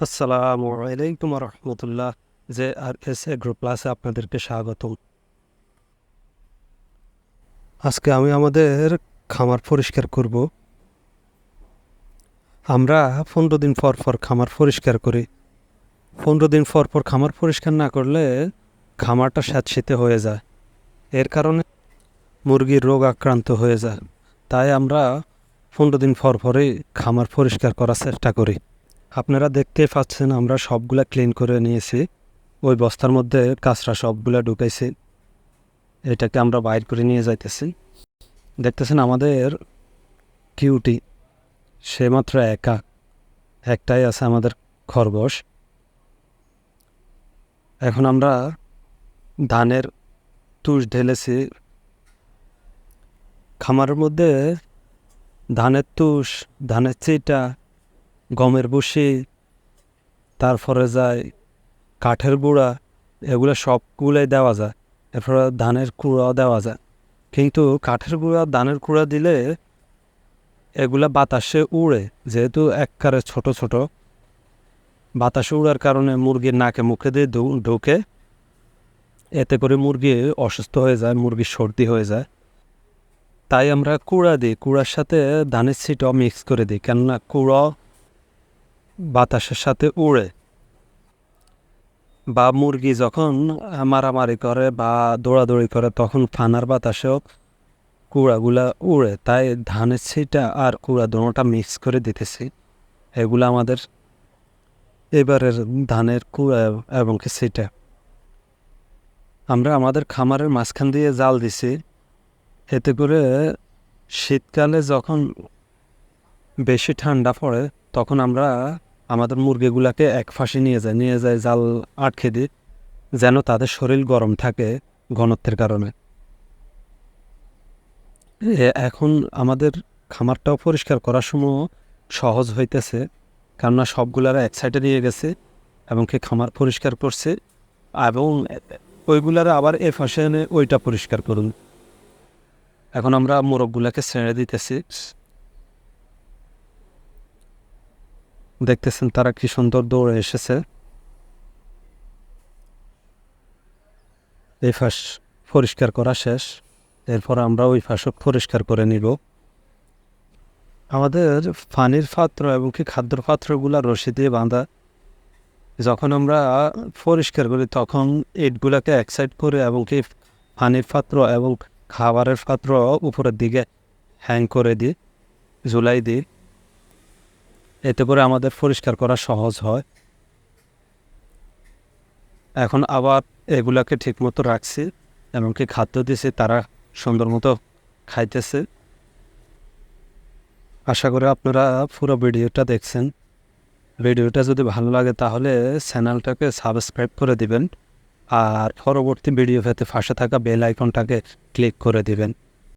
আসসালামু আলাইকুম রহমতুল্লাহ যে আর এস এগ্রো প্লাসে আপনাদেরকে স্বাগতম। আজকে আমি আমাদের খামার পরিষ্কার করব। আমরা পনেরো দিন পর পর খামার পরিষ্কার করি। পনেরো দিন পর পর খামার পরিষ্কার না করলে খামারটা স্যাঁতসেঁতে হয়ে যায়। এর কারণে মুরগির রোগ আক্রান্ত হয়ে যায়। তাই আমরা পনেরো দিন পর পরই খামার পরিষ্কার করার চেষ্টা করি। আপনারা দেখতেই পাচ্ছেন আমরা সবগুলা ক্লিন করে নিয়েছি। ওই বস্তার মধ্যে কাঁচরা সবগুলা ঢুকাইছি। এটাকে আমরা বাইর করে নিয়ে যাইতেছি। দেখতেছেন আমাদের কিউটি, সে মাত্র একা। একটাই আছে আমাদের খরগোশ। এখন আমরা ধানের তুষ ঢেলেছি। খামারের মধ্যে ধানের তুষ, ধানের চিটা গমের বসি তারপরে যায় কাঠের গুঁড়া, এগুলো সবগুলোই দেওয়া যায়। এরপরে ধানের কুড়াও দেওয়া যায়। কিন্তু কাঠের গুঁড়া, ধানের কুড়া দিলে এগুলা বাতাসে উড়ে, যেহেতু এককারে ছোট ছোট। বাতাসে উড়ার কারণে মুরগির নাকে মুখে দিয়ে ঢুকে, এতে করে মুরগি অসুস্থ হয়ে যায় মুরগির সর্দি হয়ে যায়। তাই আমরা কুড়া দিই। কুড়ার সাথে ধানের ছিটাও মিক্স করে দিই। কেননা কুড়া বাতাসের সাথে উড়ে। বা মুরগি যখন মারামারি করে বা দৌড়াদৌড়ি করে, তখন ফানার বাতাসেও কুড়াগুলা উড়ে। তাই ধানের ছিটা আর কুড়া দোনোটা মিক্স করে দিতেছি। এগুলো আমাদের এবারের ধানের কুড়া এবং ছিটা। আমরা আমাদের খামারের মাঝখান দিয়ে জাল দিছি। এতে করে শীতকালে যখন বেশি ঠান্ডা পড়ে, তখন আমরা আমাদের মুরগিগুলাকে এক ফাঁসে নিয়ে যায় নিয়ে যায় জাল আটকে দিই যেন তাদের শরীর গরম থাকে ঘনত্বের কারণে। এখন আমাদের খামারটাও পরিষ্কার করার সময় সহজ হইতেছে, কেননা সবগুলারা এক সাইডে নিয়ে গেছে এবং কি খামার পরিষ্কার করছে এবং ওইগুলারা আবার এ ফাঁসে এনে ওইটা পরিষ্কার করুন। এখন আমরা মোরগগুলাকে ছেড়ে দিতেছি। দেখতেছেন তারা কি সুন্দর দৌড়ে এসেছে। এই ফাঁস পরিষ্কার করা শেষ। এরপর আমরা ওই ফাঁসও পরিষ্কার করে নিব। আমাদের পানির পাত্র এবং কি খাদ্যর পাত্রগুলা রশি দিয়ে বাঁধা। যখন আমরা পরিষ্কার করি, তখন ইটগুলাকে এক সাইড করে এবং কি পানির পাত্র এবং খাবারের পাত্র উপরের দিকে হ্যাং করে দিই, ঝুলাই দিই। এতে করে আমাদের পরিষ্কার করা সহজ হয়। এখন আবার এগুলাকে ঠিকমতো রাখছি, এমনকি খাদ্য দিছি, তারা সুন্দর মতো খাইতেছে। আশা করি আপনারা পুরো ভিডিওটা দেখছেন। ভিডিওটা যদি ভালো লাগে তাহলে চ্যানেলটাকে সাবস্ক্রাইব করে দিবেন, আর পরবর্তী ভিডিও পেতে পাশে থাকা বেল আইকনটাকে ক্লিক করে দিবেন।